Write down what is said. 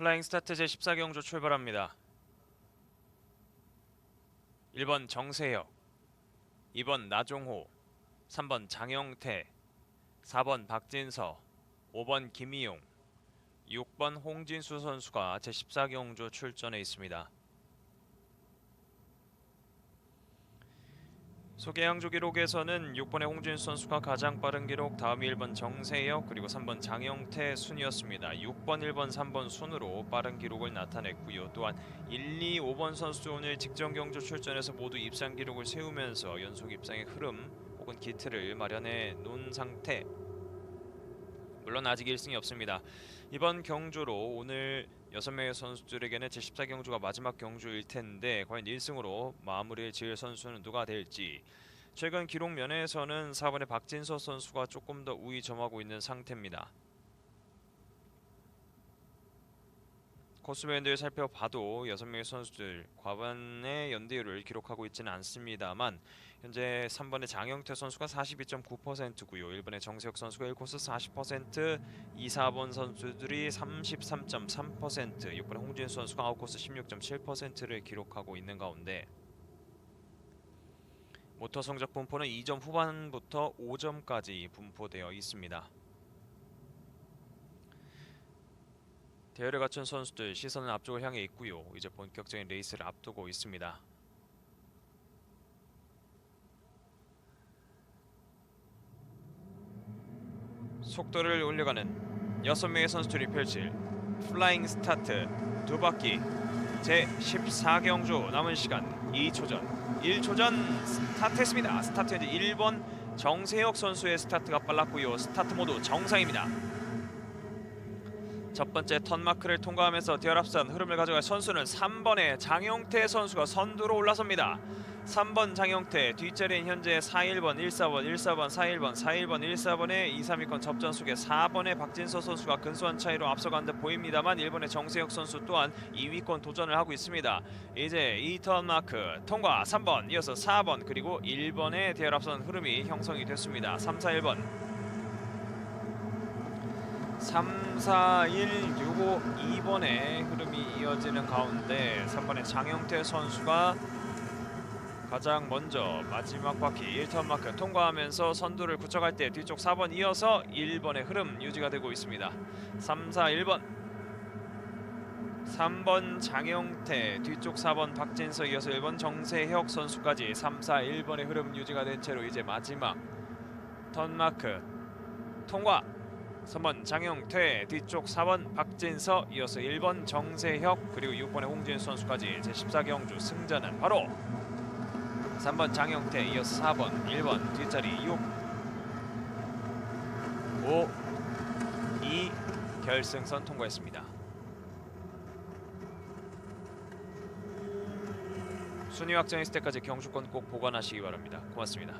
플라잉 스타트 제14경주 출발합니다. 1번 정세혁 2번 나종호 3번 장영태 4번 박진서 5번 김희용 6번 홍진수 선수가 제14경주 출전해 있습니다. 소개양조 기록에서는 6번의 홍진수 선수가 가장 빠른 기록, 다음이 1번 정세혁 그리고 3번 장영태 순이었습니다. 6번, 1번, 3번 순으로 빠른 기록을 나타냈고요. 또한 1, 2, 5번 선수도 오늘 직전 경주 출전해서 모두 입상 기록을 세우면서 연속 입상의 흐름 혹은 기틀을 마련해 놓은 상태. 물론 아직 1승이 없습니다. 이번 경주로 오늘 6명의 선수들에게는 제14 경주가 마지막 경주일 텐데 과연 1승으로 마무리를 지을 선수는 누가 될지 최근 기록 면에서는 4번의 박진서 선수가 조금 더 우위 점하고 있는 상태입니다. 코스 밴드를 살펴봐도 6명의 선수들 과반의 연대율을 기록하고 있지는 않습니다만 현재 3번의 장영태 선수가 42.9%고요. 1번의 정세혁 선수가 1코스 40%, 2, 4번 선수들이 33.3%, 6번의 홍진수 선수가 아웃코스 16.7%를 기록하고 있는 가운데 모터 성적 분포는 2점 후반부터 5점까지 분포되어 있습니다. 대열에 갖춘 선수들 시선은 앞쪽을 향해 있고요. 이제 본격적인 레이스를 앞두고 있습니다. 속도를 올려가는 6명의 선수들이 펼칠 플라잉 스타트 두 바퀴 제 14경주 남은 시간 2초 전 1초 전 스타트했습니다. 스타트 현재 1번 정세혁 선수의 스타트가 빨랐고요. 스타트 모두 정상입니다. 첫 번째 턴 마크를 통과하면서 디얼 앞선 흐름을 가져갈 선수는 3번의 장영태 선수가 선두로 올라섭니다. 3번 장영태 뒷자리는 현재 41번 14번 14번 41번 41번 14번의 2, 3위권 접전 속에 4번의 박진서 선수가 근소한 차이로 앞서간 듯 보입니다만 1번의 정세혁 선수 또한 2위권 도전을 하고 있습니다. 이제 2턴 마크 통과 3번 이어서 4번 그리고 1번의 대열 앞선 흐름이 형성이 됐습니다. 3, 4, 1번 3, 4, 1, 6, 5, 2번의 흐름이 이어지는 가운데 3번의 장영태 선수가 가장 먼저 마지막 바퀴 1턴 마크 통과하면서 선두를 굳혀갈 때 뒤쪽 4번 이어서 1번의 흐름 유지가 되고 있습니다. 3, 4, 1번 3번 장영태 뒤쪽 4번 박진서 이어서 1번 정세혁 선수까지 3, 4, 1번의 흐름 유지가 된 채로 이제 마지막 턴 마크 통과 3번 장영태 뒤쪽 4번 박진서 이어서 1번 정세혁 그리고 6번의 홍진수 선수까지 제14경주 승자는 바로 3번 장영태 이어서 4번 1번 뒷자리 6 5 2 결승선 통과했습니다. 순위 확정했을 때까지 경주권 꼭 보관하시기 바랍니다. 고맙습니다.